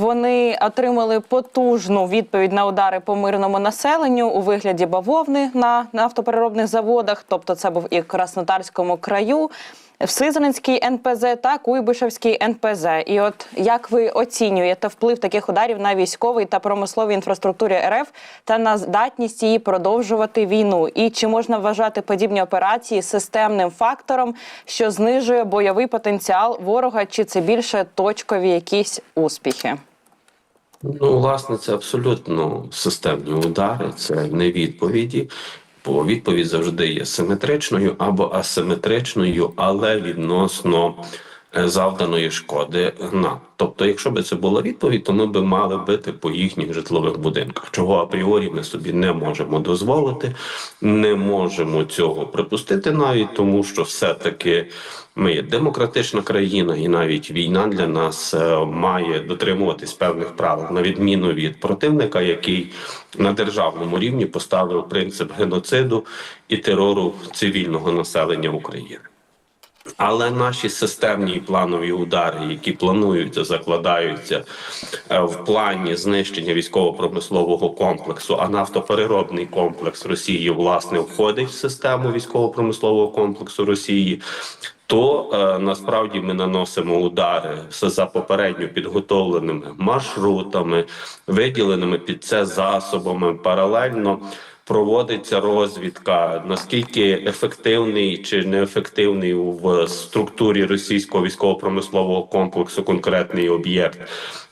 Вони отримали потужну відповідь на удари по мирному населенню у вигляді бавовни на нафтопереробних заводах. Тобто, це був і Краснодарському краю, в Сизранській НПЗ та Куйбишевській НПЗ. І от як ви оцінюєте вплив таких ударів на військовий та промисловій інфраструктурі РФ та на здатність її продовжувати війну? І чи можна вважати подібні операції системним фактором, що знижує бойовий потенціал ворога, чи це більше точкові якісь успіхи? Ну, власне, це абсолютно системні удари, це не відповіді. Бо відповідь завжди є симетричною або асиметричною, але відносно завданої шкоди нам. Тобто, якщо б це була відповідь, то ми б мали бити по їхніх житлових будинках, чого апріорі ми собі не можемо дозволити, не можемо цього припустити навіть тому, що все-таки ми є демократична країна, і навіть війна для нас е, має дотримуватись певних правил, на відміну від противника, який на державному рівні поставив принцип геноциду і терору цивільного населення України. Але наші системні планові удари, які плануються, закладаються е, в плані знищення військово-промислового комплексу, а нафтопереробний комплекс Росії власне входить в систему військово-промислового комплексу Росії. То е, насправді ми наносимо удари за попередньо підготовленими маршрутами, виділеними під це засобами паралельно проводиться розвідка, наскільки ефективний чи неефективний в структурі російського військово-промислового комплексу конкретний об'єкт.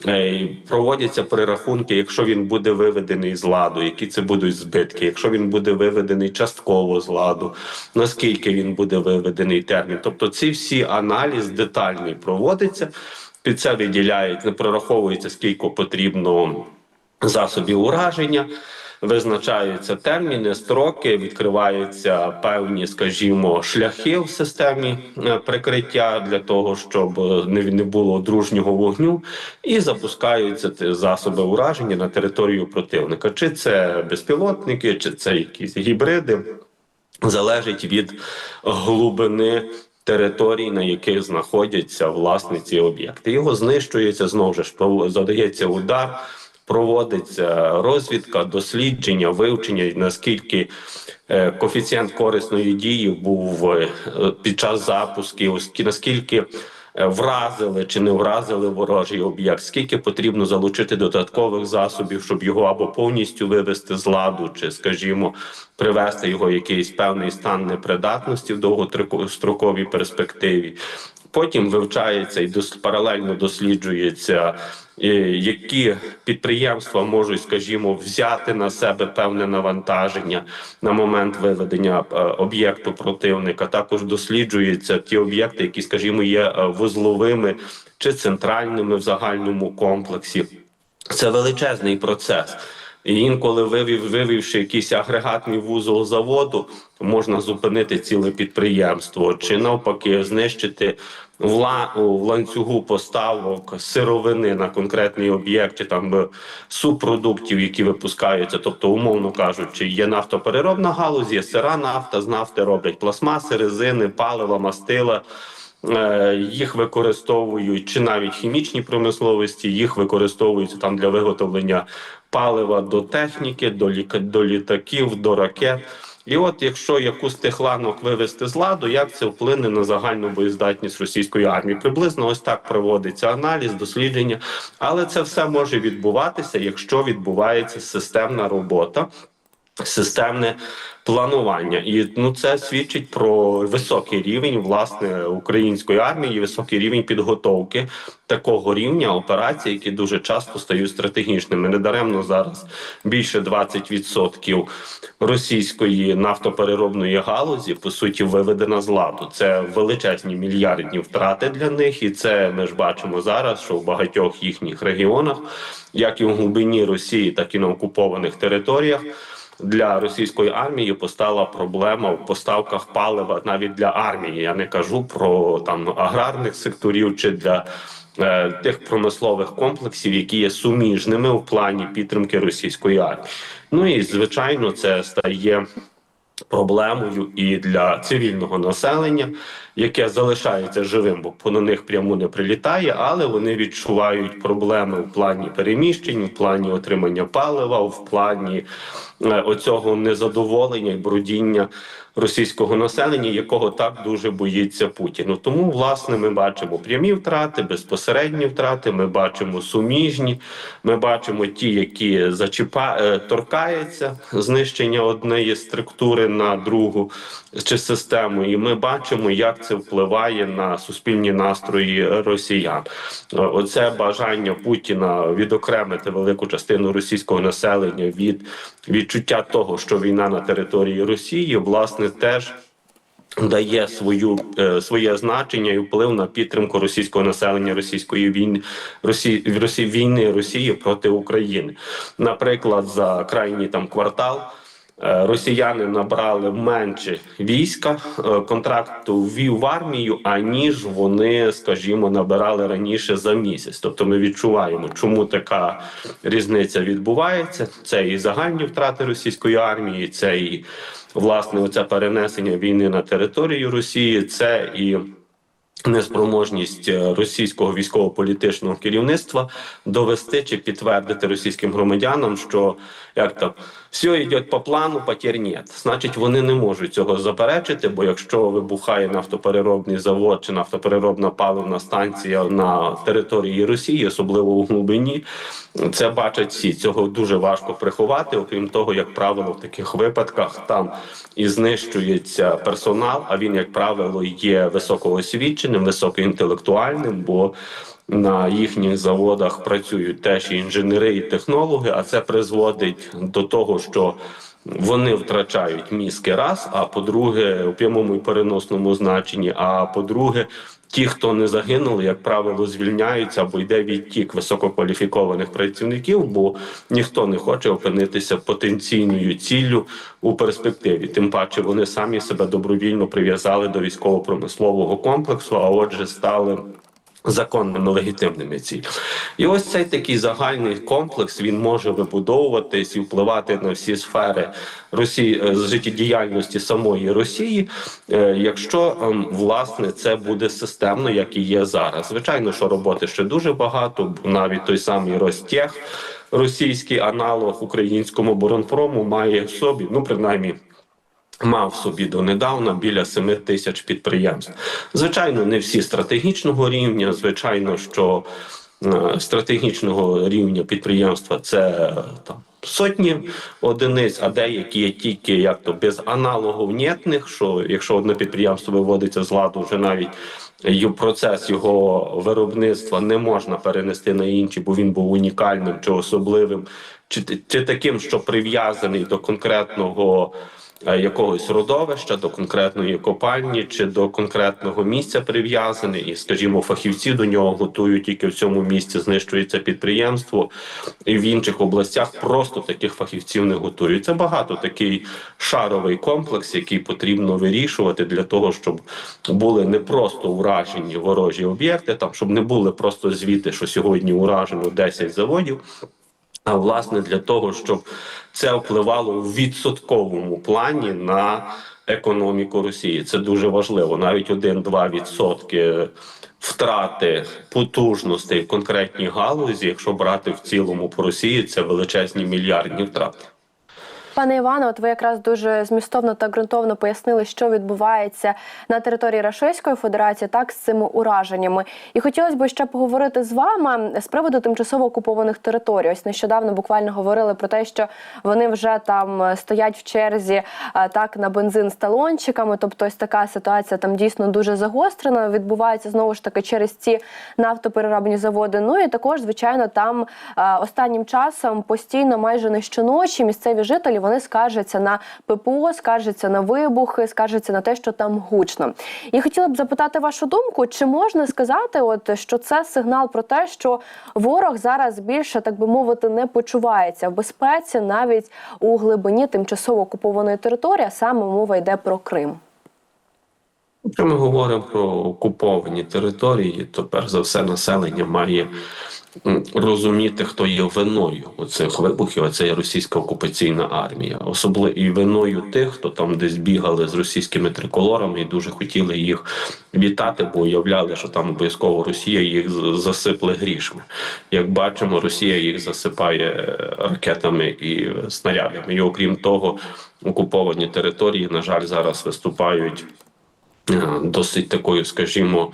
Е, Проводяться перерахунки, якщо він буде виведений з ладу, які це будуть збитки, якщо він буде виведений частково з ладу, наскільки він буде виведений термін. Тобто, ці всі аналіз детальний проводиться. Під це виділяють, не прораховується скільки потрібно засобів ураження визначаються терміни, строки, відкриваються певні, скажімо, шляхи в системі е, прикриття для того, щоб не не було дружнього вогню, і запускаються засоби ураження на територію противника. Чи це безпілотники, чи це якісь гібриди, залежить від глибини. Територій, на яких знаходяться власне ці об'єкти, його знищується знову ж задається удар проводиться розвідка, дослідження, вивчення, наскільки е, коефіцієнт корисної дії був е, під час запусків, наскільки е, вразили чи не вразили ворожий об'єкт, скільки потрібно залучити додаткових засобів, щоб його або повністю вивести з ладу, чи, скажімо, привести його в якийсь певний стан непридатності в довгостроковій перспективі. Потім вивчається і паралельно досліджується які підприємства можуть, скажімо, взяти на себе певне навантаження на момент виведення е, об'єкту противника. Також досліджуються ті об'єкти, які, скажімо, є е, вузловими чи центральними в загальному комплексі. Це величезний процес. І інколи вивів, вивівши якийсь агрегатний вузол заводу, можна зупинити ціле підприємство чи навпаки знищити в ланцюгу поставок сировини на конкретний об'єкт чи там субпродуктів, які випускаються. Тобто, умовно кажучи, є нафтопереробна галузь, є сира нафта, з нафти роблять пластмаси, резини, палива, мастила. Е, їх використовують чи навіть хімічні промисловості, їх використовують там для виготовлення палива до техніки, до літаків, до ракет. І от якщо якусь тих ланок вивести з ладу, як це вплине на загальну боєздатність російської армії? Приблизно ось так проводиться аналіз, дослідження, але це все може відбуватися, якщо відбувається системна робота. Системне планування, і ну це свідчить про високий рівень власне української армії, високий рівень підготовки такого рівня операцій, які дуже часто стають стратегічними. Недаремно зараз більше 20% російської нафтопереробної галузі по суті виведена з ладу. Це величезні мільярдні втрати для них, і це ми ж бачимо зараз, що в багатьох їхніх регіонах, як і в глибині Росії, так і на окупованих територіях для російської армії постала проблема в поставках палива навіть для армії. Я не кажу про там аграрних секторів чи для е, тих промислових комплексів, які є суміжними в плані підтримки російської армії. Ну і звичайно, це стає проблемою і для цивільного населення, яке залишається живим, бо по на них пряму не прилітає, але вони відчувають проблеми в плані переміщень, в плані отримання палива, в плані е, оцього незадоволення і брудіння російського населення, якого так дуже боїться Путін. Ну, Тому, власне, ми бачимо прямі втрати, безпосередні втрати. Ми бачимо суміжні, ми бачимо ті, які зачіпа е, торкаються знищення однієї структури на другу чи систему, і ми бачимо, як це впливає на суспільні настрої росіян. Е, Оце бажання Путіна відокремити велику частину російського населення від відчуття того, що війна на території Росії, власне, теж. Дає свою е, своє значення і вплив на підтримку російського населення російської війни Росії Росії війни Росії проти України. Наприклад, за крайній там квартал е, росіяни набрали менше війська е, контракту ввів в армію, аніж вони, скажімо, набирали раніше за місяць. Тобто, ми відчуваємо, чому така різниця відбувається. Це і загальні втрати російської армії, це і власне оце перенесення війни на територію Росії, це і неспроможність е, російського військово-політичного керівництва довести чи підтвердити російським громадянам, що як там все йде по плану, потерь нет. Значить, вони не можуть цього заперечити, бо якщо вибухає нафтопереробний завод чи нафтопереробна паливна станція на території Росії, особливо у глибині, це бачать всі. Цього дуже важко приховати. Окрім того, як правило, в таких випадках там і знищується персонал. А він, як правило, є високоосвіченим, високоінтелектуальним, бо на їхніх заводах працюють теж і інженери, і технологи. А це призводить до того, що вони втрачають мізки раз. А по-друге, у прямому і переносному значенні. А по-друге, ті, хто не загинули, як правило, звільняються або йде відтік висококваліфікованих працівників, бо ніхто не хоче опинитися потенційною ціллю у перспективі. Тим паче вони самі себе добровільно прив'язали до військово-промислового комплексу, а отже, стали. Законними легітимними цілями. І ось цей такий загальний комплекс він може вибудовуватись і впливати на всі сфери Росії е, життєдіяльності самої Росії, е, якщо ем, власне це буде системно, як і є зараз. Звичайно, що роботи ще дуже багато, навіть той самий Ростех, російський аналог українському оборонпрому, має в собі, ну принаймні. Мав собі донедавна біля 7 тисяч підприємств. Звичайно, не всі стратегічного рівня. Звичайно, що е, стратегічного рівня підприємства це там сотні одиниць, а деякі є тільки як то без аналогів нєтних, що якщо одне підприємство виводиться з ладу, вже навіть процес його виробництва не можна перенести на інші, бо він був унікальним чи особливим, чи, чи таким, що прив'язаний до конкретного якогось родовища, до конкретної копальні чи до конкретного місця прив'язаний, і, скажімо, фахівці до нього готують тільки в цьому місці, знищується підприємство, і в інших областях просто таких фахівців не готують. Це багато такий шаровий комплекс, який потрібно вирішувати для того, щоб були не просто уражені ворожі об'єкти, там щоб не були просто звіти, що сьогодні уражено 10 заводів. А власне для того, щоб це впливало в відсотковому плані на економіку Росії. Це дуже важливо. Навіть 1-2 відсотки втрати потужностей в конкретній галузі, якщо брати в цілому по Росії, це величезні мільярдні втрати. Пане Іване, от ви якраз дуже змістовно та ґрунтовно пояснили, що відбувається на території Російської Федерації, так з цими ураженнями. І хотілося б ще поговорити з вами з приводу тимчасово окупованих територій. Ось нещодавно буквально говорили про те, що вони вже там стоять в черзі так на бензин з талончиками. Тобто, ось така ситуація там дійсно дуже загострена. Відбувається знову ж таки через ці нафтопереробні заводи. Ну і також, звичайно, там останнім часом постійно, майже не щоночі, місцеві жителі вони скаржаться на ППО, скаржаться на вибухи, скаржаться на те, що там гучно. І хотіла б запитати вашу думку, чи можна сказати, от що це сигнал про те, що ворог зараз більше, так би мовити, не почувається в безпеці навіть у глибині тимчасово окупованої території, а саме мова йде про Крим. Якщо ми говоримо про окуповані території, то перш за все населення має розуміти, хто є виною оцих вибухів, а це є російська окупаційна армія, особливо і виною тих, хто там десь бігали з російськими триколорами і дуже хотіли їх вітати, бо уявляли, що там обов'язково Росія їх засипле грішми. Як бачимо, Росія їх засипає е, ракетами і снарядами. І окрім того, окуповані території, на жаль, зараз виступають е, досить такою, скажімо,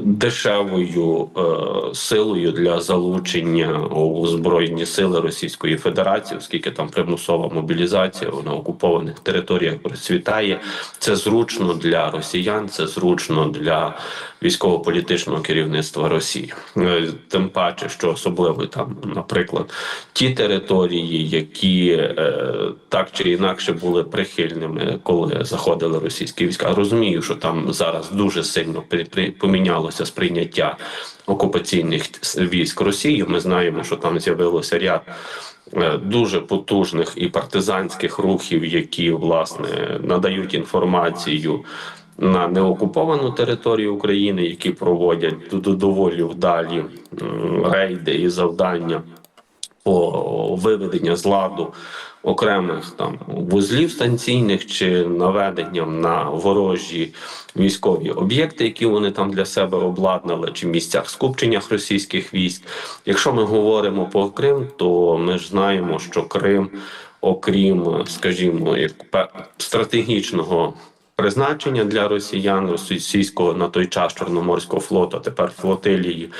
дешевою е, силою для залучення у збройні сили Російської Федерації, оскільки там примусова мобілізація на окупованих територіях процвітає. Це зручно для росіян, це зручно для військово-політичного керівництва Росії. Е, Тим паче, що особливо там, наприклад, ті території, які е, так чи інакше були прихильними, коли заходили російські війська. Розумію, що там зараз дуже сильно при, помінялося сприйняття окупаційних військ Росії. Ми знаємо, що там з'явилося ряд. е, Дуже потужних і партизанських рухів, які власне надають інформацію на неокуповану територію України, які проводять доволі вдалі рейди і завдання по виведення з ладу окремих там вузлів станційних чи наведенням на ворожі військові об'єкти, які вони там для себе обладнали, чи місцях скупченнях російських військ. Якщо ми говоримо про Крим, то ми ж знаємо, що Крим, окрім, скажімо, як стратегічного призначення для росіян російського на той час Чорноморського флоту, тепер флотилії,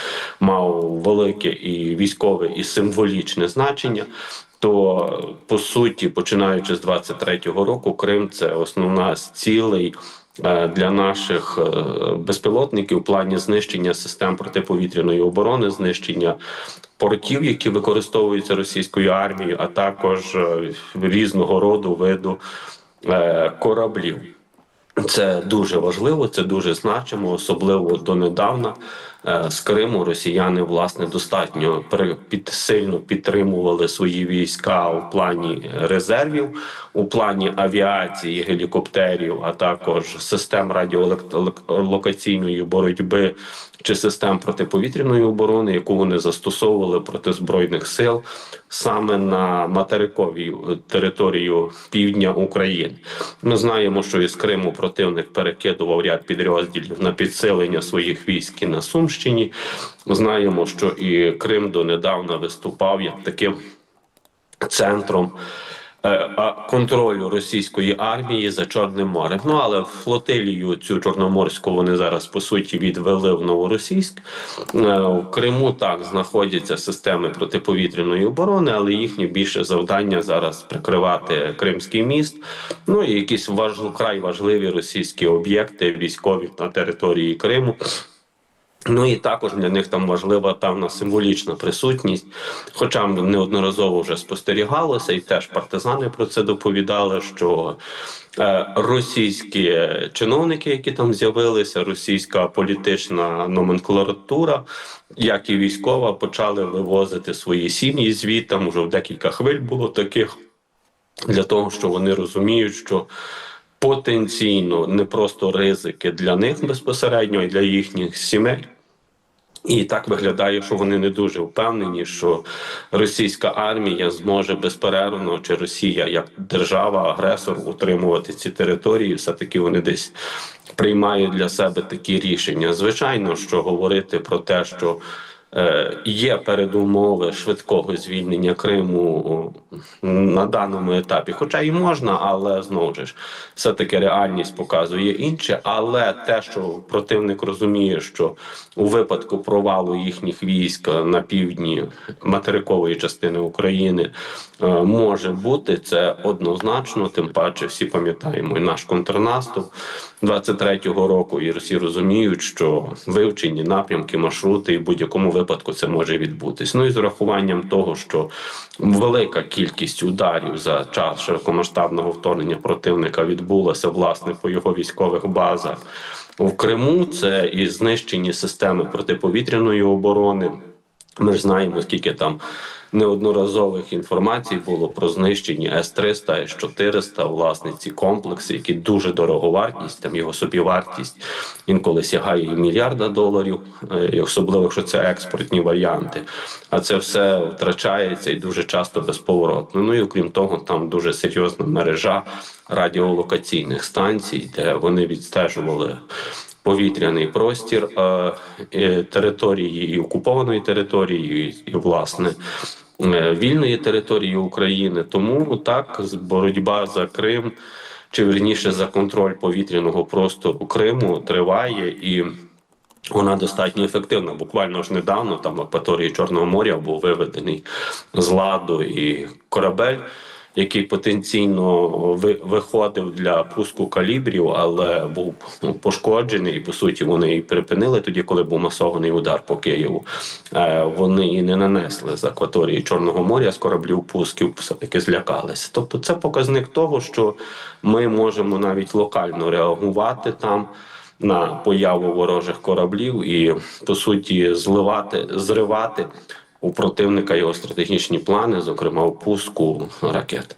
мав велике і військове, і символічне значення. То по суті, починаючи з 23-го року, Крим це основна з цілей е, для наших е, безпілотників в плані знищення систем протиповітряної оборони, знищення портів, які використовуються російською армією, а також е, різного роду виду кораблів. Це дуже важливо, це дуже значимо, особливо донедавна. Е, З Криму росіяни власне достатньо під сильно підтримували свої війська у плані резервів, у плані авіації, гелікоптерів, а також систем радіолокаційної боротьби чи систем протиповітряної оборони, яку вони застосовували проти збройних сил саме на материковій територію півдня України. Ми знаємо, що із Криму противник перекидував ряд підрозділів на підсилення своїх військ і на Сумщині. Знаємо, що і Крим донедавна виступав як таким центром контролю російської армії за Чорним морем. Ну але флотилію цю чорноморську вони зараз по суті відвели в Новоросійськ. Е, В Криму так знаходяться системи протиповітряної оборони, але їхнє більше завдання зараз прикривати Кримський міст. Ну і якісь важ... край важливі російські об'єкти військові на території Криму. Ну і також для них там важлива певна символічна присутність. Хоча неодноразово вже спостерігалося, і теж партизани про це доповідали, що е, російські чиновники, які там з'явилися, російська політична номенклатура, як і військова, почали вивозити свої сім'ї звідти. Вже в декілька хвиль було таких для того, що вони розуміють, що потенційно не просто ризики для них безпосередньо, й для їхніх сімей. І так виглядає, що вони не дуже впевнені, що російська армія зможе безперервно, чи Росія як держава-агресор утримувати ці території. Все таки вони десь приймають для себе такі рішення. Звичайно, що говорити про те, що є передумови швидкого звільнення Криму на даному етапі, хоча і можна, але знову ж все таки реальність показує інше. Але те, що противник розуміє, що у випадку провалу їхніх військ на півдні материкової частини України е, може бути це однозначно. Тим паче, всі пам'ятаємо і наш контрнаступ 23-го року, і всі розуміють, що вивчені напрямки, маршрути, і в будь-якому випадку це може відбутись. Ну і з урахуванням того, що велика кількість ударів за час широкомасштабного вторгнення противника відбулася власне по його військових базах в Криму. Це і знищені системи протиповітряної оборони. Ми ж знаємо, скільки там неодноразових інформацій було про знищені С-300, С-400, власне, ці комплекси, які дуже дороговартість, там його собівартість інколи сягає і мільярда доларів, е, і особливо, якщо це експортні варіанти. А це все втрачається і дуже часто безповоротно. Ну і окрім того, там дуже серйозна мережа радіолокаційних станцій, де вони відстежували повітряний простір е, е, території і окупованої території, і, власне е, вільної території України. Тому так боротьба за Крим, чи верніше за контроль повітряного простору Криму триває і. Вона достатньо ефективна. Буквально ж недавно там акваторії Чорного моря був виведений з ладу і корабель, який потенційно виходив для пуску калібрів, але був ну, пошкоджений. І по суті вони і припинили тоді, коли був масований удар по Києву. Е, Вони і не нанесли з акваторії Чорного моря з кораблів пусків, все таки злякалися. Тобто, це показник того, що ми можемо навіть локально реагувати там на появу ворожих кораблів і по суті зливати, зривати у противника його стратегічні плани, зокрема у пуску ракет.